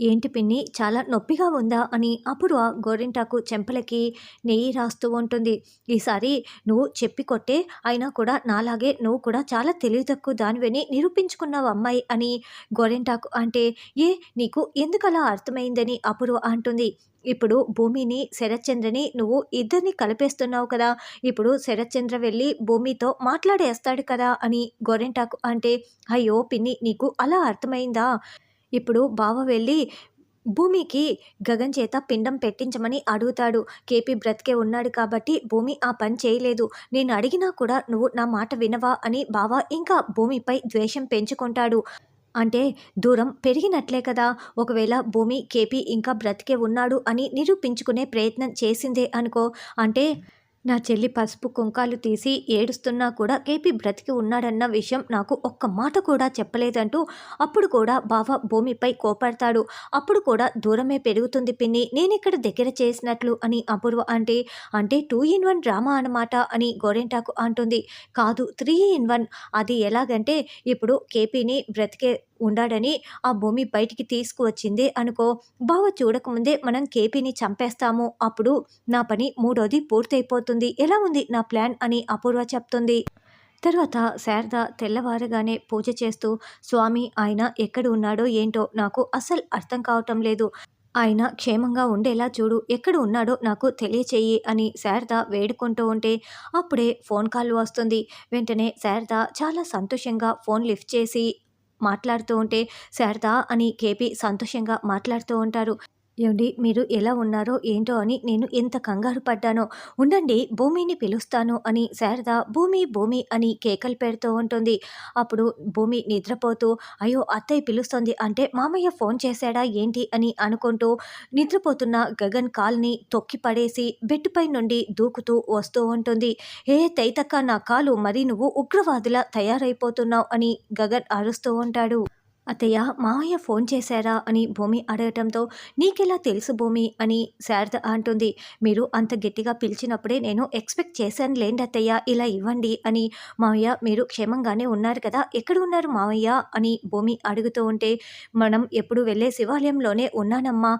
ఏంటి పిన్ని చాలా నొప్పిగా ఉందా? అని అపూర్వ గోరింటాకు చెంపలకి నెయ్యి రాస్తూ ఉంటుంది. ఈసారి నువ్వు చెప్పి కొట్టే అయినా కూడా నాలాగే నువ్వు కూడా చాలా తెలివి తక్కువ దానివని నిరూపించుకున్నావు అమ్మాయి అని గోరింటాకు అంటే ఏ నీకు ఎందుకలా అర్థమైందని అపూర్వ అంటుంది. ఇప్పుడు భూమిని శరత్చంద్రని నువ్వు ఇద్దరిని కలిపేస్తున్నావు కదా ఇప్పుడు శరత్చంద్ర వెళ్ళి భూమితో మాట్లాడేస్తాడు కదా అని గోరెంటాకు అంటే అయ్యో పిన్ని నీకు అలా అర్థమైందా? ఇప్పుడు బావ వెళ్ళి భూమికి గగన్ చేత పిండం పెట్టించమని అడుగుతాడు. కేపీ బ్రతికే ఉన్నాడు కాబట్టి భూమి ఆ పని చేయలేదు. నేను అడిగినా కూడా నువ్వు నా మాట వినవా అని బావ ఇంకా భూమిపై ద్వేషం పెంచుకుంటాడు. అంటే దూరం పెరిగినట్లే కదా. ఒకవేళ భూమి కేపీ ఇంకా బ్రతికే ఉన్నాడు అని నిరూపించుకునే ప్రయత్నం చేసిందే అనుకో. అంటే నా చెల్లి పసుపు కుంకాలు తీసి ఏడుస్తున్నా కూడా కేపీ బ్రతికి ఉన్నాడన్న విషయం నాకు ఒక్క మాట కూడా చెప్పలేదంటూ అప్పుడు కూడా బావ భూమిపై కోపడతాడు. అప్పుడు కూడా దూరమే పెరుగుతుంది పిన్ని నేనిక్కడ దగ్గర చేసినట్లు అని అపూర్వ అంటే అంటే టూ ఇన్ వన్ డ్రామా అన్నమాట అని గోరెంటాకు అంటుంది. కాదు త్రీ ఇన్ వన్. అది ఎలాగంటే ఇప్పుడు కేపీని బ్రతికే ఉండాడని ఆ భూమి బయటికి తీసుకువచ్చింది అనుకో బావ చూడకముందే మనం కేపీని చంపేస్తాము. అప్పుడు నా పని మూడోది పూర్తయిపోతుంది. ఎలా ఉంది నా ప్లాన్ అని అపూర్వ చెప్తుంది. తర్వాత శారద తెల్లవారగానే పూజ చేస్తూ స్వామి ఆయన ఎక్కడ ఉన్నాడో ఏంటో నాకు అస్సలు అర్థం కావటం లేదు. ఆయన క్షేమంగా ఉండేలా చూడు ఎక్కడ ఉన్నాడో నాకు తెలియచేయి అని శారద వేడుకుంటూ ఉంటే అప్పుడే ఫోన్ కాల్ వస్తుంది. వెంటనే శారద చాలా సంతోషంగా ఫోన్ లిఫ్ట్ చేసి మాట్లాడుతూ ఉంటే శారదా అని కేపీ సంతోషంగా మాట్లాడుతూ ఉంటారు. ఏమండి? మీరు ఎలా ఉన్నారో ఏంటో అని నేను ఎంత కంగారు పడ్డానో ఉండండి భూమిని పిలుస్తాను అని శారద భూమి భూమి అని కేకలు పెడుతూ ఉంటుంది. అప్పుడు భూమి నిద్రపోతూ అయ్యో అత్తయ్య పిలుస్తుంది అంటే మామయ్య ఫోన్ చేశాడా ఏంటి అని అనుకుంటూ నిద్రపోతున్న గగన్ కాల్ని తొక్కి పడేసి బెడ్పై నుండి దూకుతూ వస్తూ ఉంటుంది. ఏ తైతక్క నా కాలు మరి నువ్వు ఉగ్రవాదుల తయారైపోతున్నావు అని గగన్ అరుస్తూ ఉంటాడు. అత్తయ్య మావయ్య ఫోన్ చేశారా అని భూమి అడగటంతో నీకెలా తెలుసు భూమి? అని శారద అంటుంది. మీరు అంత గట్టిగా పిలిచినప్పుడే నేను ఎక్స్పెక్ట్ చేశాను లేండి అత్తయ్య ఇలా ఇవ్వండి అని. మావయ్య మీరు క్షేమంగానే ఉన్నారు కదా ఎక్కడ ఉన్నారు మావయ్య? అని భూమి అడుగుతూ ఉంటే మనం ఎప్పుడు వెళ్ళే శివాలయంలోనే ఉన్నానమ్మా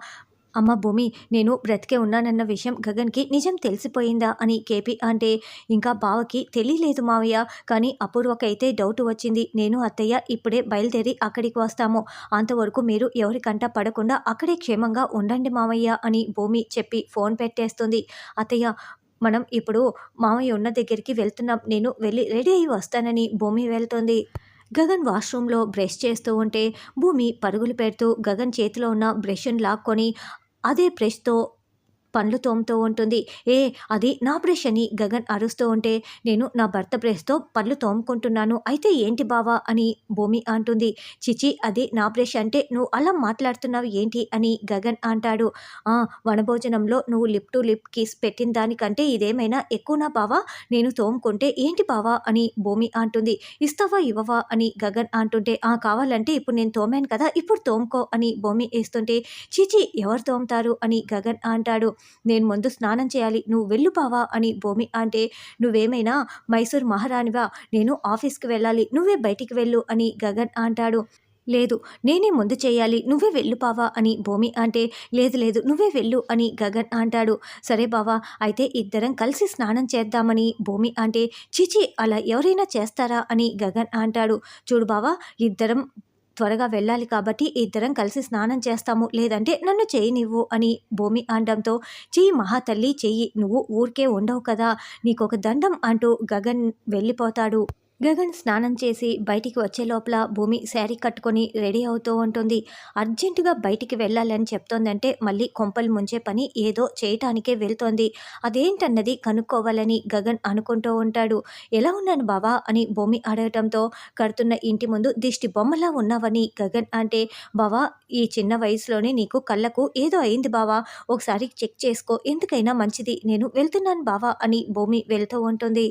అమ్మ భూమి నేను బ్రతికే ఉన్నానన్న విషయం గగన్కి నిజం తెలిసిపోయిందా అని కేపీ అంటే ఇంకా బావకి తెలియలేదు మావయ్య. కానీ అపూర్వకైతే డౌట్ వచ్చింది. నేను అత్తయ్య ఇప్పుడే బయలుదేరి అక్కడికి వస్తాము. అంతవరకు మీరు ఎవరికంట పడకుండా అక్కడే క్షేమంగా ఉండండి మావయ్య అని భూమి చెప్పి ఫోన్ పెట్టేస్తుంది. అత్తయ్య మనం ఇప్పుడు మామయ్య ఉన్న దగ్గరికి వెళ్తున్నాం. నేను వెళ్ళి రెడీ అయ్యి వస్తానని భూమి వెళ్తుంది. గగన్ వాష్రూమ్లో బ్రష్ చేస్తూ ఉంటే భూమి పరుగులు పెడుతూ గగన్ చేతిలో ఉన్న బ్రష్ని లాక్కొని అదే బ్రష్తో పండ్లు తోముతూ ఉంటుంది. ఏ అది నా బ్రష్ అని గగన్ అరుస్తూ ఉంటే నేను నా భర్త బ్రష్తో పళ్ళు తోముకుంటున్నాను. అయితే ఏంటి బావా అని భూమి అంటుంది. చిచి అది నా బ్రష్ అంటే నువ్వు అలా మాట్లాడుతున్నావు ఏంటి అని గగన్ అంటాడు. ఆ వనభోజనంలో నువ్వు లిప్ టు లిప్ కిస్ పెట్టిన దానికంటే ఇదేమైనా ఎక్కువనా బావా? నేను తోముకుంటే ఏంటి బావా అని భూమి అంటుంది. ఇస్తావా ఇవ్వవా అని గగన్ అంటుంటే ఆ కావాలంటే ఇప్పుడు నేను తోమాను కదా ఇప్పుడు తోముకో అని భూమి వేస్తుంటే చీచి ఎవరు తోముతారు అని గగన్ అంటాడు. నేను ముందు స్నానం చేయాలి నువ్వు వెళ్ళు పావా అని భూమి అంటే నువ్వేమైనా మైసూర్ మహారాణివా? నేను ఆఫీస్కి వెళ్ళాలి నువ్వే బయటికి వెళ్ళు అని గగన్ అంటాడు. లేదు నేనే ముందు చేయాలి నువ్వే వెళ్ళు పావా అని భూమి అంటే లేదు లేదు నువ్వే వెళ్ళు అని గగన్ అంటాడు. సరే బావా అయితే ఇద్దరం కలిసి స్నానం చేద్దామని భూమి అంటే చిచి అలా ఎవరైనా చేస్తారా అని గగన్ అంటాడు. చూడు బావా ఇద్దరం త్వరగా వెళ్ళాలి కాబట్టి ఇద్దరం కలిసి స్నానం చేస్తాము. లేదంటే నన్ను చేయనివ్వు అని భూమి అనడంతో చెయ్యి మహాతల్లి చెయ్యి నువ్వు ఊరికే ఉండవు కదా నీకొక దండం అంటూ గగన్ వెళ్ళిపోతాడు. గగన్ స్నానం చేసి బయటికి వచ్చే లోపల భూమి శారీ కట్టుకొని రెడీ అవుతూ ఉంటుంది. అర్జెంటుగా బయటికి వెళ్ళాలని చెప్తోందంటే మళ్ళీ కొంపలు ముంచే పని ఏదో చేయటానికే వెళ్తోంది. అదేంటన్నది కనుక్కోవాలని గగన్ అనుకుంటూ ఉంటాడు. ఎలా ఉన్నాను బావా? అని భూమి అడగటంతో కడుతున్న ఇంటి ముందు దిష్టి బొమ్మలా ఉన్నావని గగన్ అంటే బావా ఈ చిన్న వయసులోనే నీకు కళ్ళకు ఏదో అయింది బావా. ఒకసారి చెక్ చేసుకో. ఎందుకైనా మంచిది. నేను వెళ్తున్నాను బావా అని భూమి వెళ్తూ ఉంటుంది.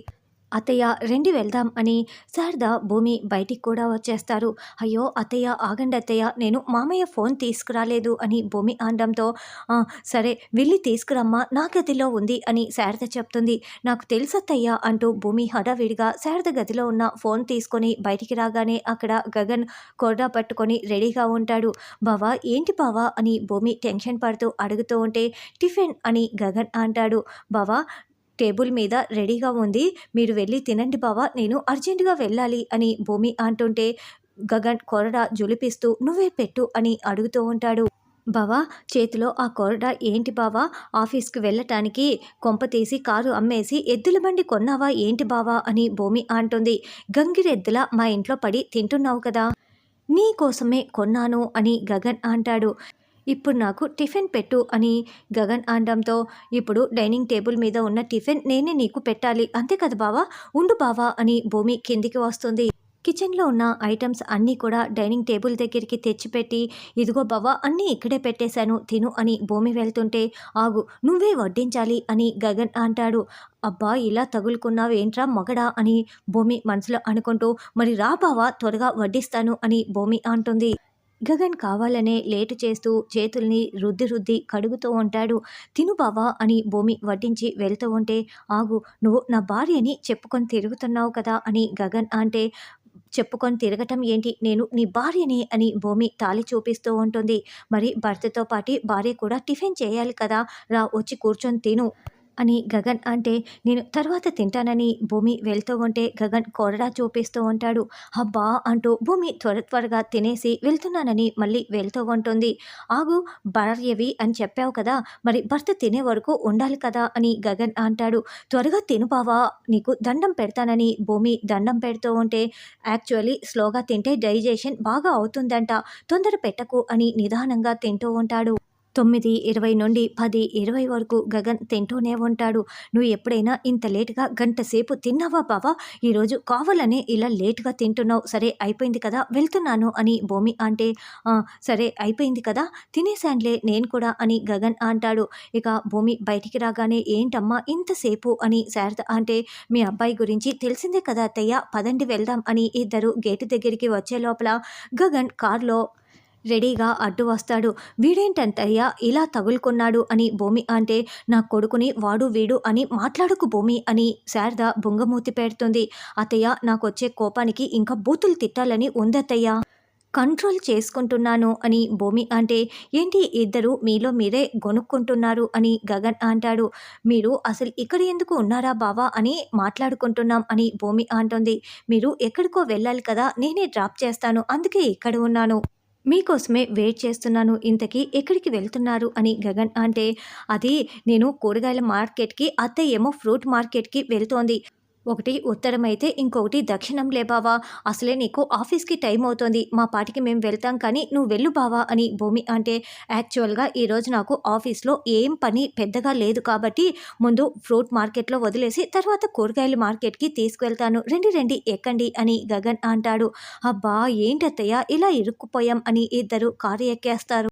అత్తయ్య రెండి వెళ్దాం అని శారద భూమి బయటికి కూడా వచ్చేస్తారు. అయ్యో అత్తయ్య ఆగండి అత్తయ్య నేను మామయ్య ఫోన్ తీసుకురాలేదు అని భూమి అనడంతో సరే వెళ్ళి తీసుకురమ్మా నా గదిలో ఉంది అని శారద చెప్తుంది. నాకు తెలుసత్తయ్య అంటూ భూమి హడావిడిగా శారద గదిలో ఉన్న ఫోన్ తీసుకొని బయటికి రాగానే అక్కడ గగన్ కొరడా పట్టుకొని రెడీగా ఉంటాడు. బావా ఏంటి బావా అని భూమి టెన్షన్ పడుతూ అడుగుతూ ఉంటే టిఫిన్ అని గగన్ అంటాడు. బావా టేబుల్ మీద రెడీగా ఉంది. మీరు వెళ్ళి తినండి బావా నేను అర్జెంటుగా వెళ్ళాలి అని భూమి అంటుంటే గగన్ కొరడా జులిపిస్తూ నువ్వే పెట్టు అని అడుగుతూ ఉంటాడు. బావా చేతిలో ఆ కొరడా ఏంటి బావా? ఆఫీస్కి వెళ్ళటానికి కొంప తీసి కారు అమ్మేసి ఎద్దుల బండి కొన్నావా ఏంటి బావా? అని భూమి అంటుంది. గంగిరెద్దుల మా ఇంట్లో పడి తింటున్నావు కదా నీ కోసమే కొన్నాను అని గగన్ అంటాడు. ఇప్పుడు నాకు టిఫిన్ పెట్టు అని గగన్ అనడంతో ఇప్పుడు డైనింగ్ టేబుల్ మీద ఉన్న టిఫిన్ నేనే నీకు పెట్టాలి. అంతే కదా బావా? ఉండు బావా అని భూమి కిందికి వస్తుంది. కిచెన్లో ఉన్న ఐటమ్స్ అన్నీ కూడా డైనింగ్ టేబుల్ దగ్గరికి తెచ్చిపెట్టి ఇదిగో బావా అన్నీ ఇక్కడే పెట్టేశాను తిను అని భూమి వెళ్తుంటే ఆగు నువ్వే వడ్డించాలి అని గగన్ అంటాడు. అబ్బా ఇలా తగులుకున్నావు ఏంట్రా మొగడా అని భూమి మనసులో అనుకుంటూ మరి రా బావా త్వరగా వడ్డిస్తాను అని భూమి అంటుంది. గగన్ కావాలనే లేటు చేస్తూ చేతుల్ని రుద్ది రుద్ది కడుగుతూ ఉంటాడు. తిను బావా అని భూమి వడ్డించి వెళ్తూ ఉంటే ఆగు నువ్వు నా భార్యని చెప్పుకొని తిరుగుతున్నావు కదా అని గగన్ అంటే చెప్పుకొని తిరగటం ఏంటి? నేను నీ భార్యని అని భూమి తాళి చూపిస్తూ ఉంటుంది. మరి భర్తతో పాటు భార్య కూడా టిఫిన్ చేయాలి కదా? రా వచ్చి కూర్చొని తిను. అని గగన్ అంటే నేను తర్వాత తింటానని భూమి వెళ్తూ ఉంటే గగన్ కొరడా చూపిస్తూ ఉంటాడు. అబ్బా అంటూ భూమి త్వర త్వరగా తినేసి వెళ్తున్నానని మళ్ళీ వెళ్తూ ఉంటుంది. ఆగు భార్యవి అని చెప్పావు కదా మరి భర్త తినే వరకు ఉండాలి కదా అని గగన్ అంటాడు. త్వరగా తిను బావా నీకు దండం పెడతానని భూమి దండం పెడుతూ ఉంటే యాక్చువల్లీ స్లోగా తింటే డైజెషన్ బాగా అవుతుందంట తొందర పెట్టకు అని నిదానంగా తింటూ ఉంటాడు. తొమ్మిది ఇరవై నుండి పది ఇరవై వరకు గగన్ తింటూనే ఉంటాడు. నువ్వు ఎప్పుడైనా ఇంత లేటుగా గంట సేపు తిన్నావా బావా? ఈరోజు కావాలనే ఇలా లేటుగా తింటున్నావు. సరే అయిపోయింది కదా వెళ్తున్నాను అని భూమి అంటే సరే అయిపోయింది కదా తినేశాన్లే నేను కూడా అని గగన్ అంటాడు. ఇక భూమి బయటికి రాగానే ఏంటమ్మా ఇంతసేపు అని శారద అంటే మీ అబ్బాయి గురించి తెలిసిందే కదా అత్తయ్య పదండి వెళ్దాం అని ఇద్దరు గేటు దగ్గరికి వచ్చే లోపల గగన్ కారులో రెడీగా అడ్డు వస్తాడు. వీడేంటంతయ్యా ఇలా తగులుకున్నాడు అని భూమి అంటే నా కొడుకుని వాడు వీడు అని మాట్లాడుకు భూమి అని శారద బొంగమూతి పెడుతుంది. అతయ్య నాకొచ్చే కోపానికి ఇంకా బూతులు తిట్టాలని ఉందతయ్యా కంట్రోల్ చేసుకుంటున్నాను అని భూమి అంటే ఏంటి ఇద్దరు మీలో మీరే గొనుక్కుంటున్నారు అని గగన్ అంటాడు. మీరు అసలు ఇక్కడ ఎందుకు ఉన్నారా బావా అని మాట్లాడుకుంటున్నాం అని భూమి అంటుంది. మీరు ఎక్కడికో వెళ్ళాలి కదా నేనే డ్రాప్ చేస్తాను అందుకే ఇక్కడ ఉన్నాను. మీకోసమే వెయిట్ చేస్తున్నాను ఇంతకీ ఎక్కడికి వెళ్తున్నారు? అని గగన్ అంటే అది నేను కూరగాయల మార్కెట్కి అత్తయ్య ఏమో ఫ్రూట్ మార్కెట్కి వెళ్తోంది. ఒకటి ఉత్తరం అయితే ఇంకొకటి దక్షిణం లే బావా. అసలే నీకు ఆఫీస్కి టైం అవుతోంది. మా పాటికి మేము వెళ్తాం కానీ నువ్వు వెళ్ళు బావా అని భూమి అంటే యాక్చువల్గా ఈరోజు నాకు ఆఫీస్లో ఏం పని పెద్దగా లేదు కాబట్టి ముందు ఫ్రూట్ మార్కెట్లో వదిలేసి తర్వాత కూరగాయల మార్కెట్కి తీసుకువెళ్తాను రండి రండి ఎక్కండి అని గగన్ అంటాడు. అబ్బా ఏంటత్తయ్య? ఇలా ఇరుక్కుపోయాం అని ఇద్దరు కారు ఎక్కేస్తారు.